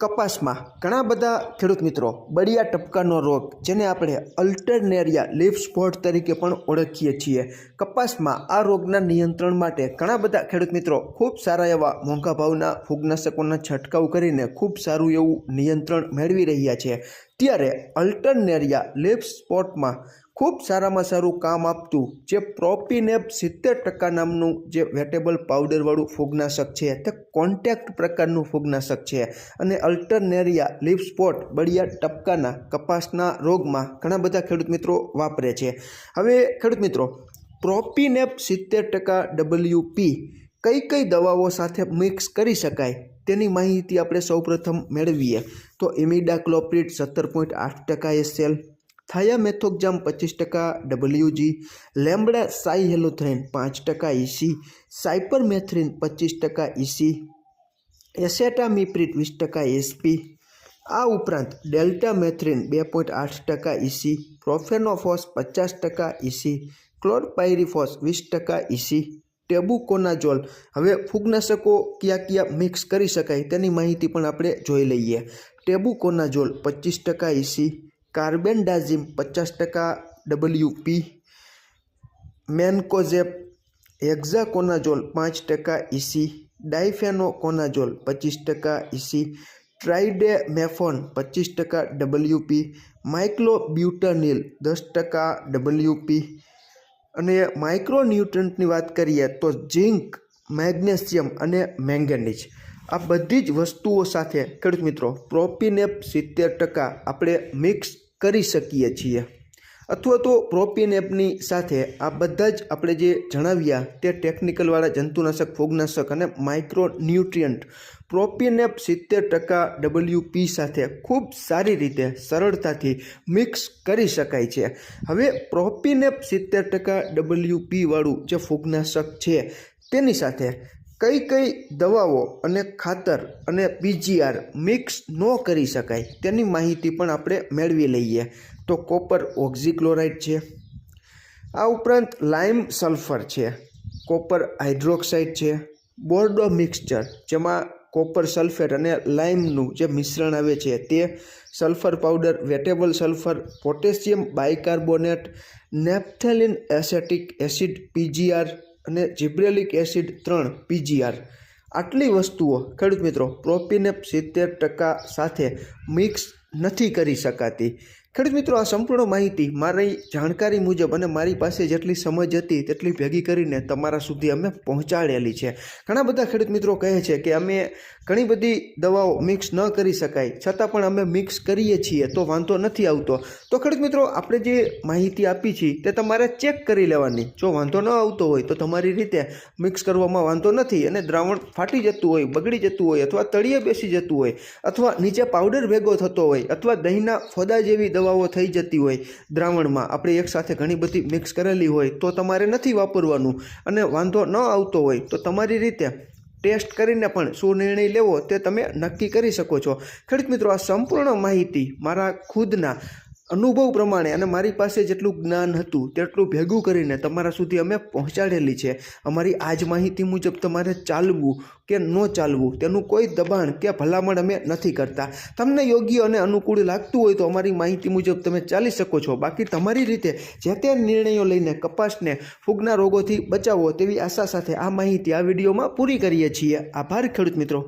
કપાસમાં ઘણા બધા ખેડૂત મિત્રો બળિયા ટપકાનો રોગ જેને આપણે અલ્ટરનેરિયા લીફ સ્પોટ તરીકે પણ ઓળખીએ છીએ. કપાસમાં આ રોગના નિયંત્રણ માટે ઘણા બધા ખેડૂત મિત્રો ખૂબ સારા એવા મોંઘા ભાવના, ફૂગનાશકોના છંટકાવ કરીને ખૂબ સારું એવું નિયંત્રણ મેળવી રહ્યા છે. ત્યારે અલ્ટરનેરિયા લીફ સ્પોટમાં ખૂબ સારામાં સારું કામ આપતું જે પ્રોપીનેપ સિત્તેર ટકા નામનું જે વેટેબલ પાવડરવાળું ફૂગનાશક છે, તે કોન્ટેક્ટ પ્રકારનું ફૂગનાશક છે અને અલ્ટરનેરિયા લીફ સ્પોટ બળિયા ટપકાના કપાસના રોગમાં ઘણા બધા ખેડૂત મિત્રો વાપરે છે. હવે ખેડૂત મિત્રો પ્રોપીનેપ સિત્તેર ટકા ડબલ્યુપી કઈ કઈ દવાઓ સાથે મિક્સ કરી શકાય તેની માહિતી આપણે સૌપ્રથમ મેળવીએ. તો ઇમિડાક્લોપ્રિડ સત્તર પોઈન્ટ આઠ ટકા એસએલ થાયામેથોક્જામ પચીસ ટકા ડબલ્યુજી લેમ્બડા સાઈ હેલોથ્રેન પાંચ ટકા ઇસી સાયપરમેથ્રિન પચીસ ટકા ઇસી એસેટામિપ્રિટ વીસ ટકા એસપી આ ઉપરાંત ડેલ્ટા મેથ્રિન બે પોઈન્ટ આઠ ટકા ઇસી પ્રોફેનોફોસ પચાસ ટકા ઇસી ક્લોરપાયરીફોસ વીસ ટકા ઇસી ટેબુકોનાઝોલ હવે ફૂગનાશકો કયા કયા મિક્સ કરી શકાય તેની માહિતી પણ આપણે જોઈ લઈએ ટેબુકોનાઝોલ પચીસ ટકા ઇસી કાર્બેન્ડાઝિમ પચાસ ટકા ડબલ્યુપી મેન્કોઝેપ હેક્ઝાકોનાઝોલ પાંચ ટકા ઇસી ડાયફેનોકોનાઝોલ પચીસ ટકા ઇસી ટ્રાઇડેમેફોન પચીસ ટકા ડબલ્યુપી માઇક્લોબ્યુટનિલ દસ ટકા ડબલ્યુપી અને માઇક્રોન્યુટ્રન્ટની વાત કરીએ તો ઝિંક, મેગ્નેશિયમ અને મેંગેનીઝ, આ બધી જ વસ્તુઓ સાથે ખેડૂત મિત્રો, પ્રોપીનેપ સિત્તેર ટકા આપણે મિક્સ કરી શકીએ છીએ. અથવા તો પ્રોપીનેપની સાથે આ બધા જ આપણે જે જણાવ્યા તે ટેકનિકલવાળા જંતુનાશક, ફૂગનાશક અને માઇક્રો ન્યુટ્રિયન્ટ પ્રોપીનેપ સિત્તેર ટકા ડબલ્યુપી સાથે ખૂબ સારી રીતે સરળતાથી મિક્સ કરી શકાય છે. હવે પ્રોપીનેપ સિત્તેર ટકા ડબલ્યુપીવાળું જે ફૂગનાશક છે તેની સાથે કઈ કઈ દવાઓ અને ખાતર અને પીજીઆર મિક્સ ન કરી શકાય તેની માહિતી પણ આપણે મેળવી લઈએ. તો કોપર ઓક્ઝીક્લોરાઇડ છે. આ ઉપરાંત લાઇમ સલ્ફર છે. કોપર હાઇડ્રોક્સાઇડ છે. બોર્ડો મિક્સચર, જેમાં કોપર સલ્ફેટ અને લાઇમનું જે મિશ્રણ આવે છે તે sulphur powder, wettable sulphur, potassium bicarbonate, naphthalene acetic acid PGR અને જિબ્રેલિક એસિડ ત્રણ પીજીઆર આટલી વસ્તુઓ, ખેડૂત મિત્રો, પ્રોપીનેપ સિત્તેર ટકા સાથે મિક્સ નથી કરી શકાતી. ખેડૂત મિત્રો, આ સંપૂર્ણ માહિતી મારી જાણકારી મુજબ અને મારી પાસે જેટલી સમજ હતી તેટલી ભેગી કરીને તમારા સુધી અમે પહોંચાડેલી છે. ઘણા બધા ખેડૂત મિત્રો કહે છે કે અમે ઘણી બધી દવાઓ મિક્સ ન કરી શકાય, છતાં પણ અમે મિક્સ કરીએ છીએ તો વાંધો નથી આવતો. તો ખેડૂત મિત્રો, આપણે જે માહિતી આપી છે તે તમારે ચેક કરી લેવાની. જો વાંધો ન આવતો હોય તો તમારી રીતે મિક્સ કરવામાં વાંધો નથી અને દ્રાવણ ફાટી જતું હોય, બગડી જતું હોય અથવા તળિયે બેસી જતું હોય અથવા નીચે પાવડર ભેગો થતો હોય અથવા દહીંના ફોદા જેવી દવાઓ થઈ જતી હોય દ્રાવણમાં. આપણે એકસાથે ઘણી બધી મિક્સ કરેલી હોય તો તમારે નથી વાપરવાનું અને વાંધો ન આવતો હોય તો તમારી રીતે ટેસ્ટ કરીને પણ શું નિર્ણય લેવો તે તમે નક્કી કરી શકો છો. ખેડૂત મિત્રો, આ સંપૂર્ણ માહિતી મારા ખુદના અનુભવ પ્રમાણે અને મારી પાસે જેટલું જ્ઞાન હતું, તેટલું ભેગું કરીને તમારા સુધી અમે પહોંચાડેલી છે. અમારી આજ માહિતી મુજબ તમારે ચાલવું કે ન ચાલવું, તેનું કોઈ દબાણ કે ભલામણ અમે નથી કરતા. તમને યોગ્ય અને અનુકૂળ લાગતું હોય તો અમારી માહિતી મુજબ તમે ચાલી શકો છો. બાકી તમારી રીતે જે તે નિર્ણયો લઈને કપાસને ફૂગના રોગોથી બચાવો તેવી આશા સાથે આ માહિતી આ વિડીયોમાં પૂરી કરીએ છીએ. આભાર ખેડૂત મિત્રો.